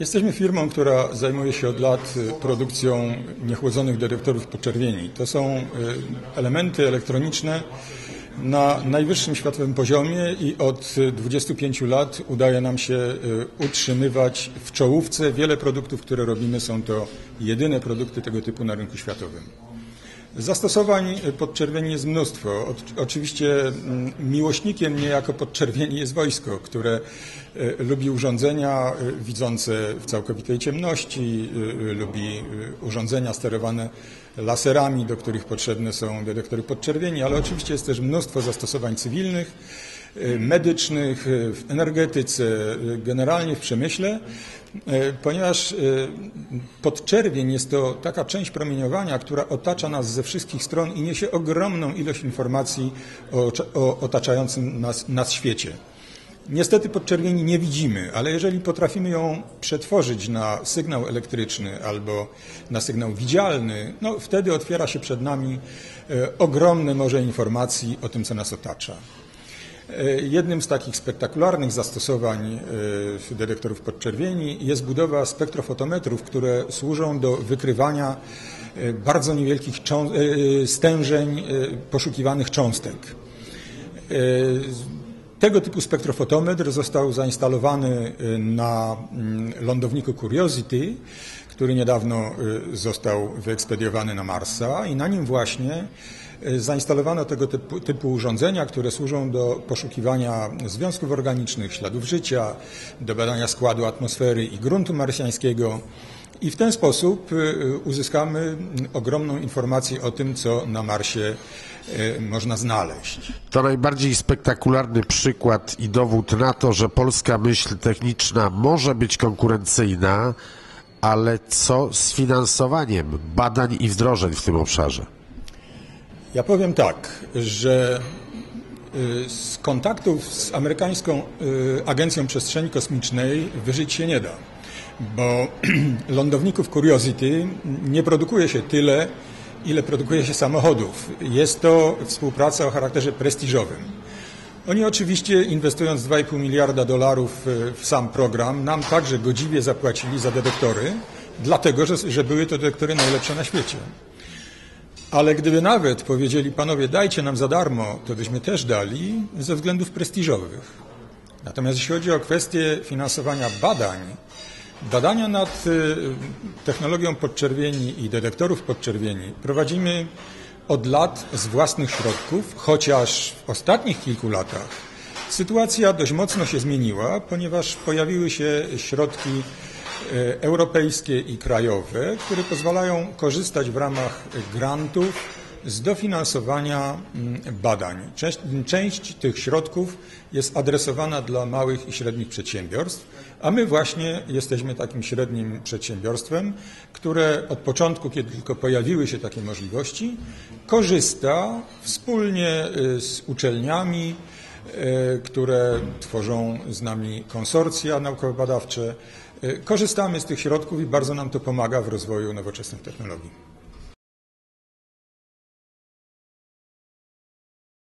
Jesteśmy firmą, która zajmuje się od lat produkcją niechłodzonych detektorów podczerwieni. To są e, elementy elektroniczne na najwyższym światowym poziomie i od 25 lat udaje nam się e, utrzymywać w czołówce. Wiele produktów, które robimy, są to jedyne produkty tego typu na rynku światowym. Zastosowań podczerwieni jest mnóstwo. Oczywiście mm, miłośnikiem niejako podczerwieni jest wojsko, które e, lubi urządzenia e, widzące w całkowitej ciemności, e, lubi urządzenia sterowane laserami, do których potrzebne są detektory podczerwieni, ale oczywiście jest też mnóstwo zastosowań cywilnych medycznych, w energetyce, generalnie w przemyśle, ponieważ podczerwień jest to taka część promieniowania, która otacza nas ze wszystkich stron i niesie ogromną ilość informacji o, o otaczającym nas, nas świecie. Niestety podczerwieni nie widzimy, ale jeżeli potrafimy ją przetworzyć na sygnał elektryczny albo na sygnał widzialny, no wtedy otwiera się przed nami ogromne morze informacji o tym, co nas otacza. E, jednym z takich spektakularnych zastosowań e, detektorów podczerwieni jest budowa spektrofotometrów, które służą do wykrywania e, bardzo niewielkich stężeń poszukiwanych cząstek. Tego typu spektrofotometr został zainstalowany na mm, lądowniku Curiosity, który niedawno został wyekspediowany na Marsa i na nim właśnie Zainstalowano tego typu, typu, urządzenia, które służą do poszukiwania związków organicznych, śladów życia, do badania składu atmosfery i gruntu marsjańskiego. I w ten sposób y, uzyskamy ogromną informację o tym, co na Marsie y, można znaleźć. To najbardziej spektakularny przykład i dowód na to, że polska myśl techniczna może być konkurencyjna, ale co z finansowaniem badań i wdrożeń w tym obszarze? Ja powiem tak, że y, z kontaktów z amerykańską y, Agencją Przestrzeni Kosmicznej wyżyć się nie da, bo lądowników Curiosity nie produkuje się tyle, ile produkuje się samochodów. Jest to współpraca o charakterze prestiżowym. Oni oczywiście inwestując 2,5 miliarda dolarów y, w sam program, nam także godziwie zapłacili za detektory, dlatego że, że były to detektory najlepsze na świecie. Ale gdyby nawet powiedzieli panowie, dajcie nam za darmo, to byśmy też dali ze względów prestiżowych. Natomiast jeśli chodzi o kwestię finansowania badań, badania nad y, technologią podczerwieni i detektorów podczerwieni prowadzimy od lat z własnych środków, chociaż w ostatnich kilku latach sytuacja dość mocno się zmieniła, ponieważ pojawiły się środki europejskie i krajowe, które pozwalają korzystać w ramach grantów z dofinansowania mm, badań. Część, część, tych środków jest adresowana dla małych i średnich przedsiębiorstw, a my właśnie jesteśmy takim średnim przedsiębiorstwem, które od początku, kiedy tylko pojawiły się takie możliwości, korzysta wspólnie y, z uczelniami, y, które tworzą z nami konsorcja naukowo-badawcze, E, korzystamy z tych środków i bardzo nam to pomaga w rozwoju nowoczesnych technologii.